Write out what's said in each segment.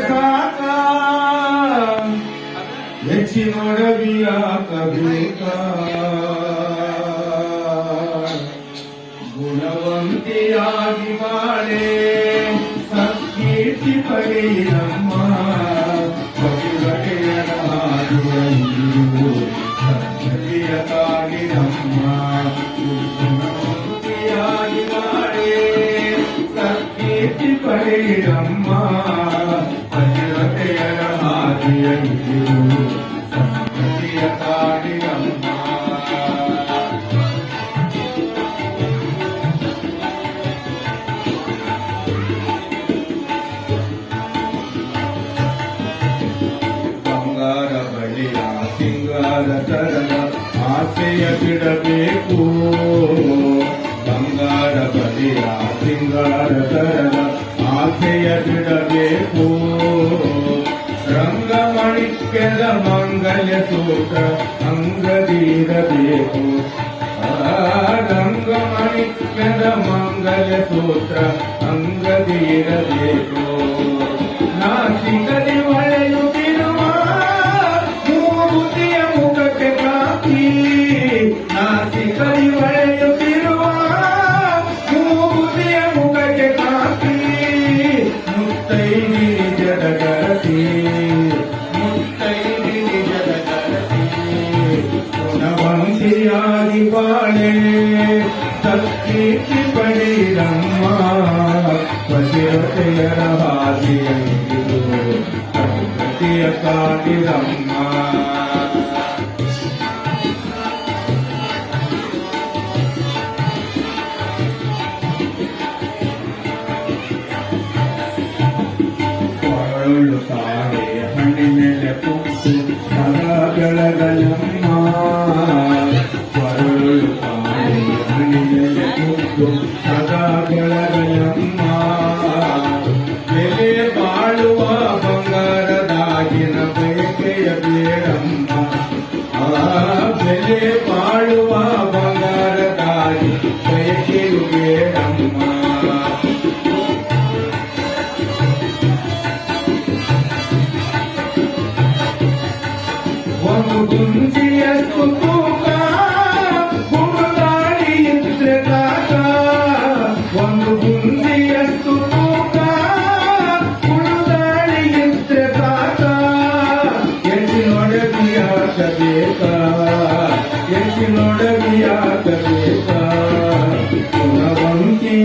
ಸಾಕ ಹೆಚ್ಚಿ ನೋಡವಿಯಾಕಬೇಕ ಗುಣವಂತಿಯಾಗಿ ಮಾಡೆ ಎತ್ತಿಡಬೇಕು ಬಂಗಾರ ಬದಿಯ ಸಿಂಗಾರ ಸರಳ ಆಸೆಯ ಬಿಡಬೇಕು ರಂಗಮಣಿಕ್ಯದ ಮಂಗಲ್ಯ ಸೂಟ ಅಂಗದಿರಬೇಕು ರಂಗಮಣಿಕ್ಯದ ಮಂಗಲ್ಯ ಸೂತ್ರ ಅಂಗದಿರಬೇಕು en el punto.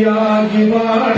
ಿಯಾಗಿ ಮಾಡ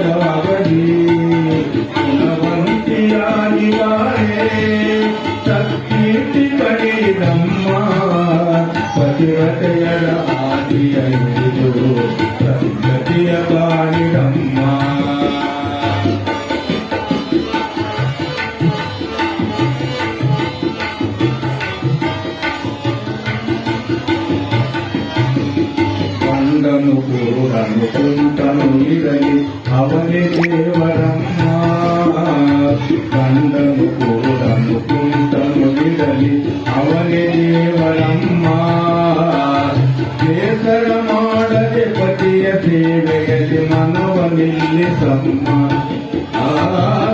Thank you. కలి అవని ದೇವರಮ್ಮ ಬೇಸರ ಮಾಡದೆ ಪತಿಯ ಸೇವೆಯಲ್ಲಿ ಮನವ ನಿಲ್ಲಿಸಮ್ಮ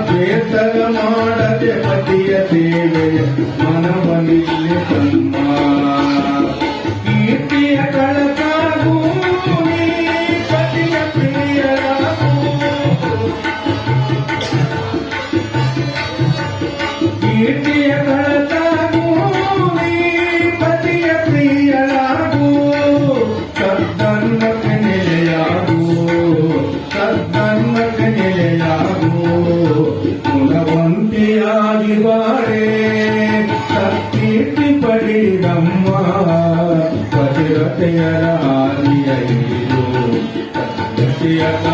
ಬೇಸರ ಮಾಡದೆ ಪತಿಯ ಸೇವೆಯ ಮನವ ನಿಲ್ಲಿ Yeah.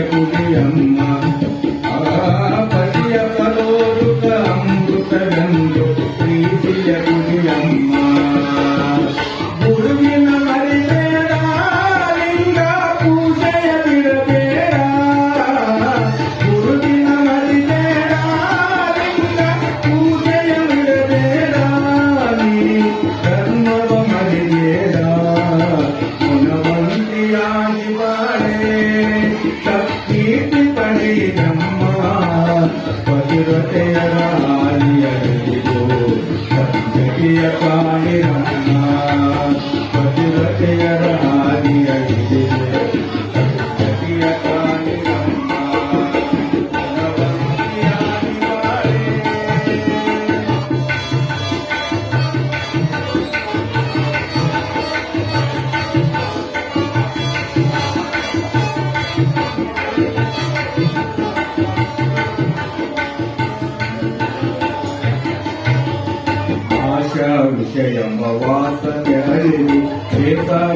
కూడి అమ్మ Yeah.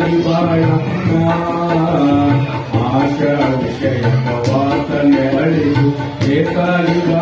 ಸ್ವರೂಪವಯ ಆಶ ವಿಷಯ ವಾಸನೆ ಅಳಿದು ಏಕಾಲಿವ